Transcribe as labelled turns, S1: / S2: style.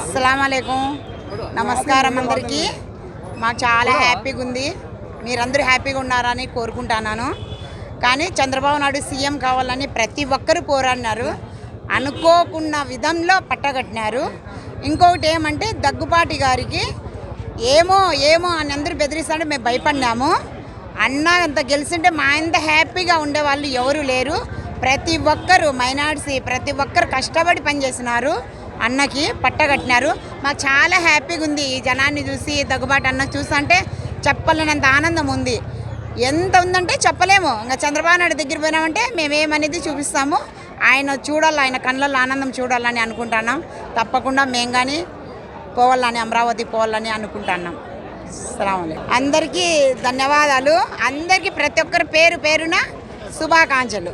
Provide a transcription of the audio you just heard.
S1: అస్సలం నమస్కారం అందరికీ. మాకు చాలా హ్యాపీగా ఉంది మీరందరూ హ్యాపీగా ఉన్నారని కోరుకుంటున్నాను. కానీ చంద్రబాబు నాయుడు సీఎం కావాలని ప్రతి ఒక్కరు పోరాడినారు. అనుకోకున్న విధంలో పట్టగట్టినారు. ఇంకొకటి ఏమంటే దగ్గుపాటి గారికి ఏమో ఏమో అని అందరూ బెదిరిస్తాడు మేము భయపడినాము. అన్న అంత గెలిచింటే మా ఇంత హ్యాపీగా ఉండేవాళ్ళు ఎవరు లేరు. ప్రతి ఒక్కరు మైనార్సీ ప్రతి ఒక్కరు కష్టపడి పనిచేసినారు అన్నకి పట్టగట్టినారు మాకు చాలా హ్యాపీగా ఉంది ఈ జనాన్ని చూసి దగ్గుబాటు అన్న చూస్తుంటే చెప్పలేనంత ఆనందం ఉంది. ఎంత ఉందంటే చెప్పలేము. ఇంకా చంద్రబాబు నాయుడు దగ్గర పోయినామంటే మేమేమనేది చూపిస్తాము. ఆయన చూడాలి ఆయన కళ్ళల్లో ఆనందం చూడాలని అనుకుంటున్నాం. తప్పకుండా మేము కానీ పోవాలని అమరావతి పోవాలని అనుకుంటున్నాం. అందరికీ ధన్యవాదాలు. అందరికీ ప్రతి ఒక్కరి పేరు పేరున శుభాకాంక్షలు.